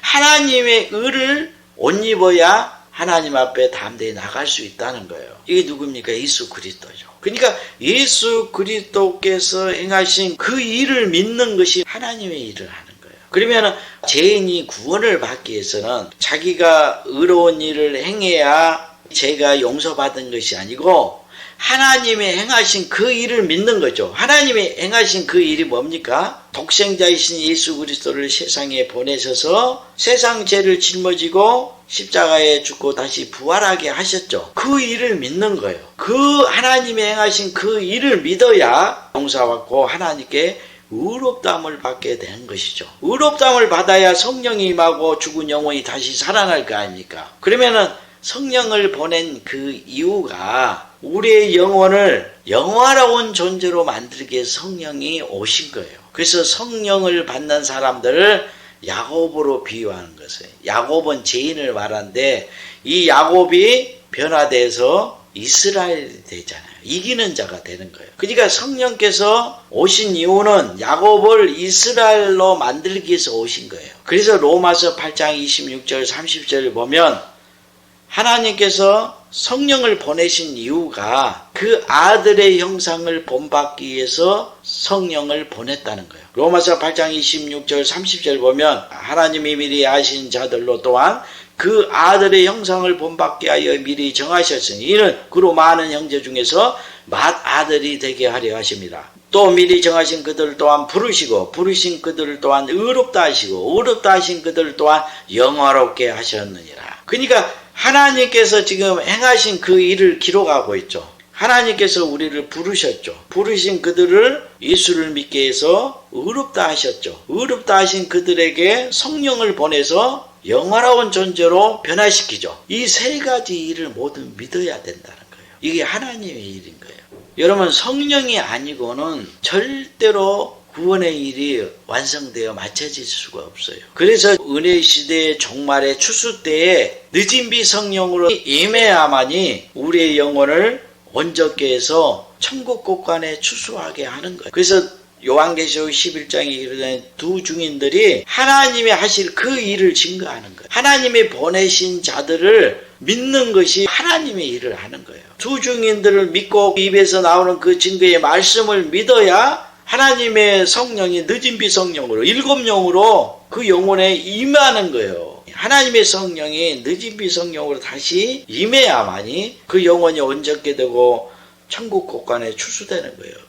하나님의 의를 옷 입어야 하나님 앞에 담대히 나갈 수 있다는 거예요. 이게 누굽니까? 예수 그리스도죠. 그러니까 예수 그리스도께서 행하신 그 일을 믿는 것이 하나님의 일을 하는 거예요. 그러면 죄인이 구원을 받기 위해서는 자기가 의로운 일을 행해야 죄가 용서받은 것이 아니고 하나님의 행하신 그 일을 믿는 거죠. 하나님의 행하신 그 일이 뭡니까? 독생자이신 예수 그리스도를 세상에 보내셔서 세상 죄를 짊어지고 십자가에 죽고 다시 부활하게 하셨죠. 그 일을 믿는 거예요. 그 하나님의 행하신 그 일을 믿어야 용서받고 하나님께 의롭다함을 받게 되는 것이죠. 의롭다함을 받아야 성령이 임하고 죽은 영혼이 다시 살아날 거 아닙니까? 그러면은 성령을 보낸 그 이유가 우리의 영혼을 영화로운 존재로 만들기 위해 성령이 오신 거예요. 그래서 성령을 받는 사람들을 야곱으로 비유하는 것이에요. 야곱은 죄인을 말하는데 이 야곱이 변화돼서 이스라엘이 되잖아요. 이기는 자가 되는 거예요. 그러니까 성령께서 오신 이유는 야곱을 이스라엘로 만들기 위해서 오신 거예요. 그래서 로마서 8장 26절 30절을 보면 하나님께서 성령을 보내신 이유가 그 아들의 형상을 본받기 위해서 성령을 보냈다는 거예요. 로마서 8장 26절 30절 보면 하나님이 미리 아신 자들로 또한 그 아들의 형상을 본받게 하여 미리 정하셨으니 이는 그로 많은 형제 중에서 맏 아들이 되게 하려 하십니다. 또 미리 정하신 그들 또한 부르시고 부르신 그들 또한 의롭다 하시고 의롭다 하신 그들 또한 영화롭게 하셨느니라. 그러니까 하나님께서 지금 행하신 그 일을 기록하고 있죠. 하나님께서 우리를 부르셨죠. 부르신 그들을 예수를 믿게 해서 의롭다 하셨죠. 의롭다 하신 그들에게 성령을 보내서 영화로운 존재로 변화시키죠. 이 세 가지 일을 모두 믿어야 된다는 거예요. 이게 하나님의 일인 거예요. 여러분 성령이 아니고는 절대로 구원의 일이 완성되어 마쳐질 수가 없어요. 그래서 은혜 시대의 종말의 추수 때에 늦은 비 성령으로 임해야만이 우리의 영혼을 원적계에서 천국 곳간에 추수하게 하는 거예요. 그래서 요한계시록 11장에 이르는 두 중인들이 하나님이 하실 그 일을 증거하는 거예요. 하나님이 보내신 자들을 믿는 것이 하나님의 일을 하는 거예요. 두 중인들을 믿고 입에서 나오는 그 증거의 말씀을 믿어야 하나님의 성령이 늦은 비 성령으로 일곱 영으로 그 영혼에 임하는 거예요. 하나님의 성령이 늦은 비 성령으로 다시 임해야만이 그 영혼이 온전게 되고 천국 곳간에 추수되는 거예요.